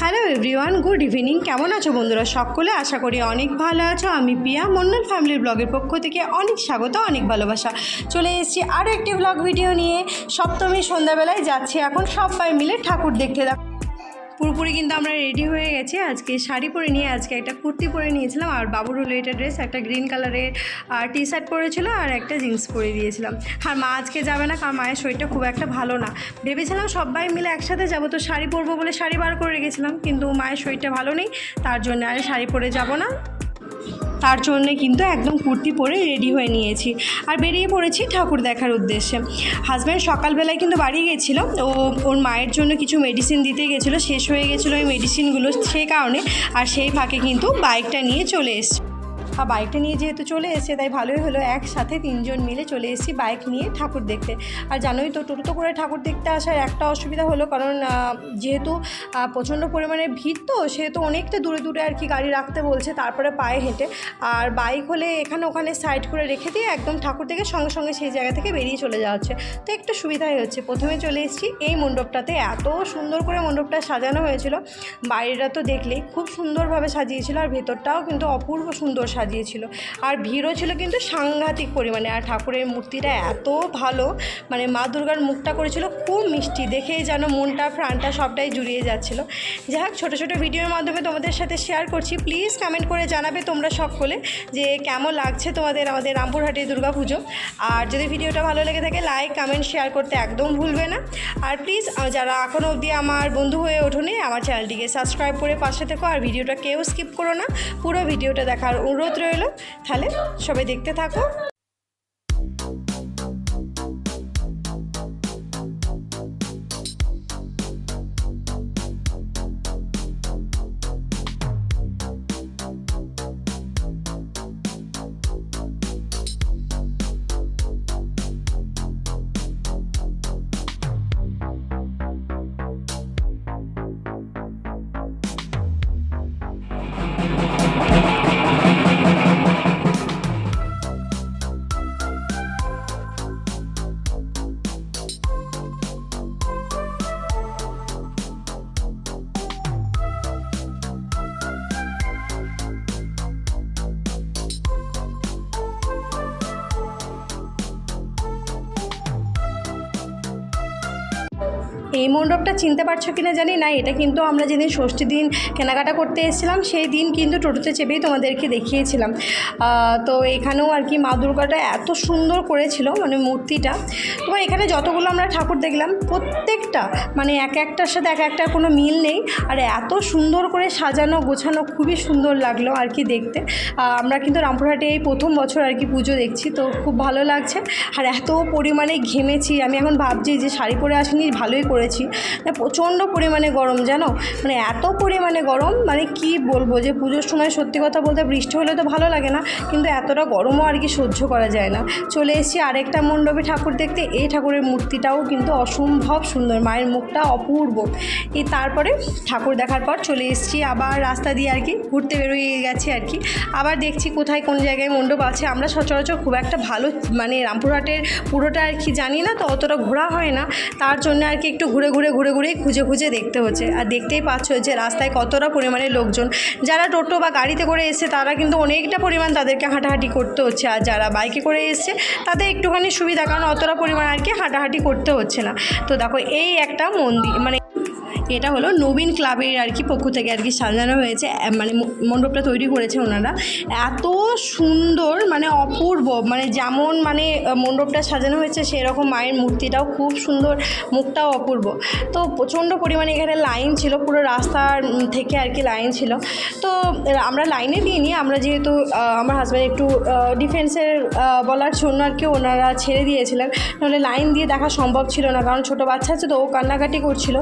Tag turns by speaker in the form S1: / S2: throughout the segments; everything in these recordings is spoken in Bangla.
S1: হ্যালো এভরিওয়ান গুড ইভিনিং কেমন আছো বন্ধুরা? সকলে আশা করি অনেক ভালো আছো। আমি পিয়া মন্ডল ফ্যামিলির ব্লগের পক্ষ থেকে অনেক স্বাগত, অনেক ভালোবাসা। চলে এসেছি আরও একটি ব্লগ ভিডিও নিয়ে। সপ্তমী সন্ধ্যাবেলায় যাচ্ছি এখন সবাই মিলে ঠাকুর দেখতে দেখ পুরোপুরি কিন্তু আমরা রেডি হয়ে গেছি। আজকে শাড়ি পরে নিয়ে, আজকে একটা কুর্তি পরে নিয়েছিলাম। আর বাবুর হলো এটা ড্রেস একটা গ্রিন কালারের টি শার্ট পরেছিল আর একটা জিন্স পরে দিয়েছিলাম। আর মা আজকে যাবে না, কারণ মায়ের শরীরটা খুব একটা ভালো না। ভেবেছিলাম সবাই মিলে একসাথে যাব, তো শাড়ি পরবো বলে শাড়ি বার করে রেখেছিলাম। কিন্তু মায়ের শরীরটা ভালো নেই, তার জন্য আর শাড়ি পরে যাব না। তার জন্যে কিন্তু একদম কুর্তি পরে রেডি হয়ে নিয়েছি। আর বেরিয়ে পড়েছি ঠাকুর দেখার উদ্দেশ্যে। হাজব্যান্ড সকালবেলায় কিন্তু বাড়ি গেছিল। ও, ওর মায়ের জন্য কিছু মেডিসিন দিতে গেছিল। শেষ হয়ে গেছিল ওই মেডিসিনগুলো সে কারণে। আর সেই ফাঁকে কিন্তু বাইকটা নিয়ে চলে এসছে। আর বাইকটা নিয়ে যেহেতু চলে এসেছে, তাই ভালোই হলো। একসাথে তিনজন মিলে চলে এসেছি বাইক নিয়ে ঠাকুর দেখতে। আর জানোই তো, টোটো করে ঠাকুর দেখতে আসার একটা অসুবিধা হলো, কারণ যেহেতু প্রচণ্ড পরিমাণে ভিড় তো, সেহেতু অনেকটা দূরে দূরে আর কি গাড়ি রাখতে বলছে, তারপরে পায়ে হেঁটে। আর বাইক হলে এখানে ওখানে সাইড করে রেখে দিয়ে একদম ঠাকুর থেকে সঙ্গে সঙ্গে সেই জায়গা থেকে বেরিয়ে চলে যাওয়া হচ্ছে। তো একটু সুবিধাই হচ্ছে। প্রথমে চলে এসেছি এই মণ্ডপটাতে। এত সুন্দর করে মণ্ডপটা সাজানো হয়েছিল। বাইরেটা তো দেখলেই খুব সুন্দরভাবে সাজিয়েছিল, আর ভেতরটাও কিন্তু অপূর্ব সুন্দর সাজিয়েছিল। আর ভিড়ও ছিল কিন্তু সাংঘাতিক পরিমাণে। আর ঠাকুরের মূর্তিটা এত ভালো মানে মা দুর্গার মুখটা করেছিল খুব মিষ্টি। দেখেই যেন মনটা, প্রাণটা সবটাই জুড়িয়ে যাচ্ছিল। যাই হোক, ছোটো ছোটো ভিডিওর মাধ্যমে তোমাদের সাথে শেয়ার করছি। প্লিজ কমেন্ট করে জানাবে তোমরা সকলে যে কেমন লাগছে তোমাদের আমাদের রামপুরহাটের দুর্গা পুজো আর যদি ভিডিওটা ভালো লেগে থাকে লাইক কমেন্ট শেয়ার করতে একদম ভুলবে না। আর প্লিজ যারা এখনও অবধি আমার বন্ধু হয়ে ওঠোনি, আমার চ্যানেলটিকে সাবস্ক্রাইব করে পাশে থেকো। আর ভিডিওটা কেউ স্কিপ করো না। পুরো ভিডিওটা দেখার অনুরোধ রইল। তাহলে সবাই দেখতে থাকো। এই মণ্ডপটা চিনতে পারছ কিনা জানি না, এটা কিন্তু আমরা যেদিন ষষ্ঠী দিন কেনাকাটা করতে এসেছিলাম, সেই দিন কিন্তু টোটোতে চেপেই তোমাদেরকে দেখিয়েছিলাম। তো এখানেও আর কি মা দুর্গাটা এত সুন্দর করেছিল মানে মূর্তিটা। তোমার এখানে যতগুলো আমরা ঠাকুর দেখলাম, প্রত্যেকটা মানে এক একটার সাথে এক একটার কোনো মিল নেই। আর এত সুন্দর করে সাজানো, গোছানো খুবই সুন্দর লাগল আর কি দেখতে। আমরা কিন্তু রামপুরহাটে এই প্রথম বছর আর কি পুজো দেখছি, তো খুব ভালো লাগছে। আর এত পরিমাণে ঘেমেছি, আমি এখন ভাবছি যে শাড়ি পরে আসিনি, ভালোই করেছি মানে প্রচণ্ড পরিমাণে গরম, জানো? মানে এত পরিমাণে গরম মানে কি বলব যে পুজোর সময় সত্যি কথা বলতে বৃষ্টি হলে তো ভালো লাগে না, কিন্তু এতটা গরমও আর কি সহ্য করা যায় না। চলে এসেছি আরেকটা মণ্ডপে ঠাকুর দেখতে এই ঠাকুরের মূর্তিটাও কিন্তু অসম্ভব সুন্দর, মায়ের মুখটা অপূর্ব। এই তারপরে ঠাকুর দেখার পর চলে এসেছি, আবার রাস্তা দিয়ে আর কি ঘুরতে বেরোয় গেছি আর কি। আবার দেখছি কোথায় কোন জায়গায় মণ্ডপ আছে, আমরা সচরাচর খুব একটা ভালো মানে রামপুরহাটের পুরোটা আর কি জানি না, তো অতটা ঘোরা হয় না। তার জন্য আর কি একটু ঘুরে ঘুরে ঘুরে ঘুরেই খুঁজে খুঁজে দেখতে হচ্ছে। আর দেখতেই পাচ্ছ যে রাস্তায় কতটা পরিমাণে লোকজন। যারা টোটো বা গাড়িতে করে এসছে, তারা কিন্তু অনেকটা পরিমাণ তাদেরকে হাঁটাহাঁটি করতে হচ্ছে। আর যারা বাইকে করে এসছে, তাদের একটুখানি সুবিধা, কারণ অতটা পরিমাণ আর কি হাঁটাহাঁটি করতে হচ্ছে না। তো দেখো এই একটা মন্দির মানে এটা হলো নবীন ক্লাবের আর কি পক্ষ থেকে আর কি সাজানো হয়েছে। মানে মণ্ডপটা তৈরি করেছে ওনারা। এত সুন্দর মানে অপূর্ব মানে যেমন মানে মণ্ডপটা সাজানো হয়েছে সেরকম মায়ের মূর্তিটাও খুব সুন্দর, মুখটাও অপূর্ব। তো প্রচণ্ড পরিমাণে এখানে লাইন ছিল, পুরো রাস্তার থেকে আর কি লাইন ছিল। তো আমরা লাইনে দিইনি, আমরা যেহেতু আমার হাজব্যান্ড একটু ডিফেন্সের বলার জন্য আর কি ওনারা ছেড়ে দিয়েছিলেন। নাহলে লাইন দিয়ে দেখা সম্ভব ছিল না, কারণ ছোটো বাচ্চা আছে তো, ও কান্নাকাটি করছিল।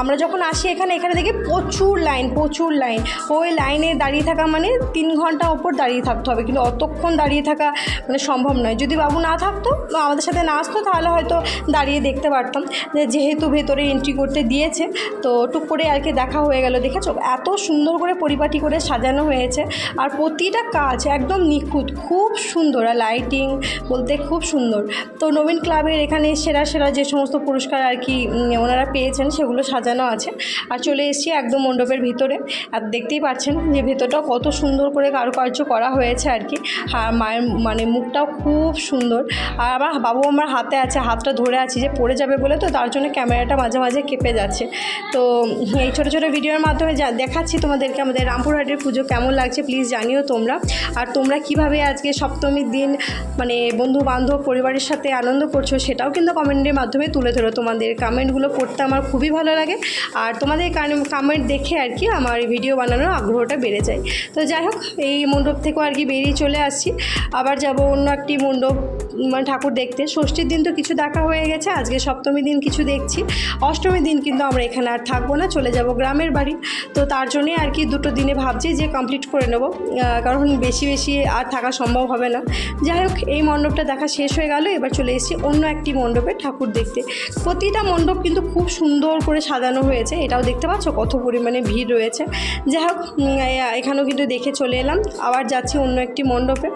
S1: আমরা যখন আসি এখানে এখানে দেখি প্রচুর লাইন প্রচুর লাইন। ওই লাইনে দাঁড়িয়ে থাকা মানে তিন ঘণ্টা ওপর দাঁড়িয়ে থাকতে হবে। কিন্তু অতক্ষণ দাঁড়িয়ে থাকা মানে সম্ভব নয়। যদি বাবু না থাকতো আমাদের সাথে না আসতো, তাহলে হয়তো দাঁড়িয়ে দেখতে পারতাম। যেহেতু ভেতরে এন্ট্রি করতে দিয়েছে, তো টুক করে আর কি দেখা হয়ে গেল। দেখেছ? এত সুন্দর করে পরিপাটি করে সাজানো হয়েছে। আর প্রতিটা কাজ একদম নিখুঁত, খুব সুন্দর। আর লাইটিং বলতে খুব সুন্দর। তো নবীন ক্লাবের এখানে সেরা সেরা যে সমস্ত পুরস্কার আর কি ওনারা পেয়েছেন, সেগুলো সাজানো আছে। আর চলে এসেছি একদম মণ্ডপের ভিতরে। আর দেখতেই পাচ্ছেন যে ভেতরটাও কত সুন্দর করে কারুকার্য করা হয়েছে আর কি। আর মায়ের মানে মুখটাও খুব সুন্দর। আর আমার বাবু আমার হাতে আছে, হাতটা ধরে আছি যে পড়ে যাবে বলে তো তার জন্য ক্যামেরাটা মাঝে মাঝে কেঁপে যাচ্ছে। তো এই ছোটো ছোটো ভিডিওর মাধ্যমে যা দেখাচ্ছি তোমাদেরকে আমাদের রামপুরহাটের পুজো কেমন লাগছে প্লিজ জানিও তোমরা। আর তোমরা কীভাবে আজকে সপ্তমীর দিন মানে বন্ধু বান্ধব পরিবারের সাথে আনন্দ করছ সেটাও কিন্তু কমেন্টের মাধ্যমে তুলে ধরো। তোমাদের কমেন্টগুলো পড়তে আমার খুবই ভালো লাগে। আর তোমাদের কমেন্ট দেখে আর কি আমার ভিডিও বানানোর আগ্রহটা বেড়ে যায়। তো যাই হোক, এই মণ্ডপ থেকেও আর কি বেরিয়ে চলে আসছি। আবার যাব অন্য একটি মণ্ডপ মানে ঠাকুর দেখতে। ষষ্ঠীর দিন তো কিছু দেখা হয়ে গেছে, আজকে সপ্তমী দিন কিছু দেখছি। অষ্টমীর দিন কিন্তু আমরা এখানে আর থাকব না, চলে যাব গ্রামের বাড়ি। তো তার জন্যে আর কি দুটো দিনে ভাবছি যে কমপ্লিট করে নেব। কারণ বেশি বেশি আর থাকা সম্ভব হবে না। যাই হোক, এই মণ্ডপটা দেখা শেষ হয়ে গেল, এবার চলে এসেছি অন্য একটি মণ্ডপে ঠাকুর দেখতে। প্রতিটা মণ্ডপ কিন্তু খুব সুন্দর করে সাজানো হয়েছে এটাও দেখতে পাচ্ছ কত পরিমাণে ভিড় রয়েছে। যাই হোক এখানেও কিন্তু দেখে চলে এলাম। আবার যাচ্ছি অন্য একটি মণ্ডপে।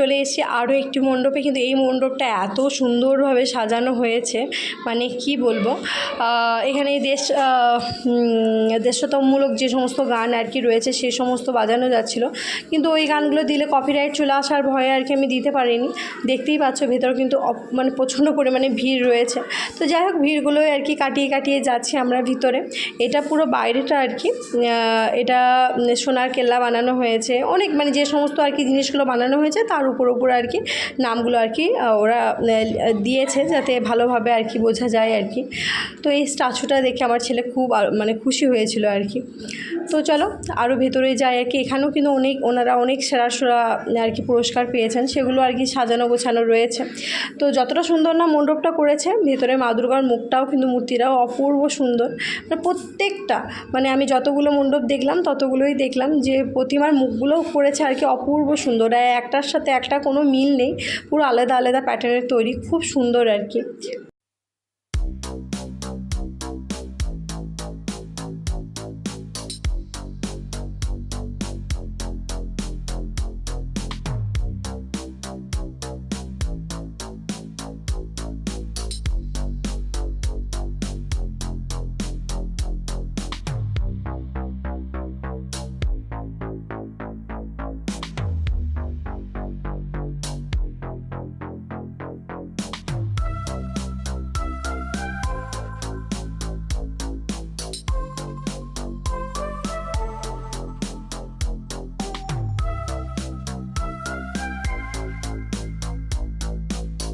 S1: চলে এসেছি আরও একটি মণ্ডপে। কিন্তু এই মণ্ডপটা এত সুন্দরভাবে সাজানো হয়েছে। মানে কি বলব? এখানে দেশ দেশতমূলক যে সমস্ত গান আর কি রয়েছে, সে সমস্ত বাজানো যাচ্ছিল। কিন্তু ওই গানগুলো দিলে কপিরাইট চলে আসার ভয়ে আর কি আমি দিতে পারিনি। দেখতেই পাচ্ছ ভেতর কিন্তু মানে প্রচণ্ড পরিমাণে ভিড় রয়েছে। তো যাই হোক, ভিড়গুলোই আর কি কাটিয়ে কাটিয়ে যাচ্ছি আমরা ভিতরে। এটা পুরো বাইরেটা আর কি এটা সোনার কেল্লা বানানো হয়েছে। অনেক মানে যে সমস্ত আর কি জিনিসগুলো বানানো হয়েছে, তার উপর উপর আর কি নামগুলো আর কি ওরা দিয়েছে যাতে ভালোভাবে আর কি বোঝা যায় আর কি। তো এই স্ট্যাচুটা দেখে আমার ছেলে খুব মানে খুশি হয়েছিল আর কি। তো চলো আরও ভেতরে যাই আর কি। এখানেও কিন্তু অনেক, ওনারা অনেক সেরা সেরা আর কি পুরস্কার পেয়েছেন, সেগুলো আর কি সাজানো গোছানো রয়েছে। তো যতটা সুন্দর না মণ্ডপটা করেছে, ভেতরে মা দুর্গার মুখটাও কিন্তু মূর্তিটাও অপূর্ব সুন্দর। মানে প্রত্যেকটা মানে আমি যতগুলো মণ্ডপ দেখলাম, ততগুলোই দেখলাম যে প্রতিমার মুখগুলোও করেছে আর কি অপূর্ব সুন্দর। একটার সাথে একটা কোনো মিল নেই, পুরো আলাদা আলাদা প্যাটার্নের তৈরি, খুব সুন্দর আর কি।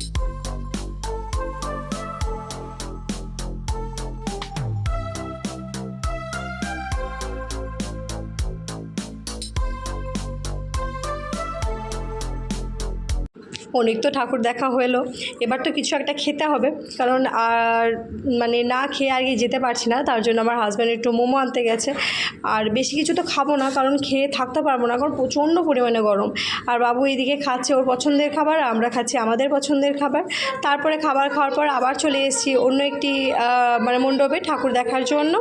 S1: you অনেক তো ঠাকুর দেখা হলো। এবার তো কিছু একটা খেতে হবে। কারণ আর মানে না খেয়ে আর যেতে পারছি না। তার জন্য আমার হাজব্যান্ড একটু মোমো আনতে গেছে। আর বেশি কিছু তো খাব না। কারণ খেয়ে থাকতে পারব না। কারণ প্রচণ্ড পরিমাণে গরম। আর বাবু এইদিকে খাচ্ছে ওর পছন্দের খাবার, আমরা খাচ্ছি আমাদের পছন্দের খাবার। তারপরে খাবার খাওয়ার পর আবার চলে এসেছি অন্য একটি মানে মণ্ডপে ঠাকুর দেখার জন্য।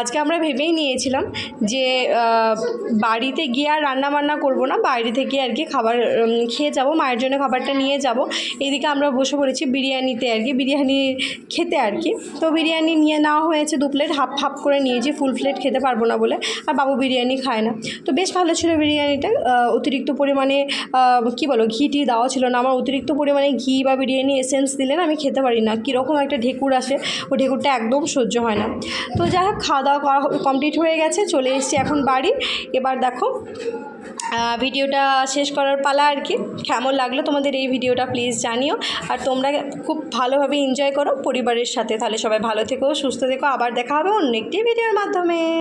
S1: আজকে আমরা ভেবেই নিয়েছিলাম যে বাড়িতে গিয়ে আর রান্না বান্না করব না, বাইরে থেকে আর কি খাবার খেয়ে যাব, মায়ের জন্য খাবারটা নিয়ে যাব। এদিকে আমরা বসে পড়েছি বিরিয়ানিতে আর কি, বিরিয়ানি খেতে আর কি। তো বিরিয়ানি নিয়ে নেওয়া হয়েছে, দু প্লেট হাফ হাফ করে নিয়েছি, ফুল প্লেট খেতে পারব না বলে, আর বাবু বিরিয়ানি খায় না। তো বেশ ভালো ছিল বিরিয়ানিটা অতিরিক্ত পরিমাণে কি বলো, ঘি টি দেওয়া ছিল না, আমার অতিরিক্ত পরিমাণে ঘি বা বিরিয়ানি এসেন্স দিলে না আমি খেতে পারি না, কীরকম একটা ঢেকুর আসে, ও ঢেকুরটা একদম সহ্য হয় না। তো যাই হোক দাওয়া করা কমপ্লিট হয়ে গেছে, চলে এসছি এখন বাড়ি। এবার দেখো ভিডিওটা শেষ করার পালা আর কি। কেমন লাগল তোমাদের এই ভিডিওটা প্লিজ জানিও। আর তোমরা খুব ভালোভাবে এনজয় করো পরিবারের সাথে। তাহলে সবাই ভালো থেকো, সুস্থ থেকো। আবার দেখা হবে অন্য একটি ভিডিওর মাধ্যমে।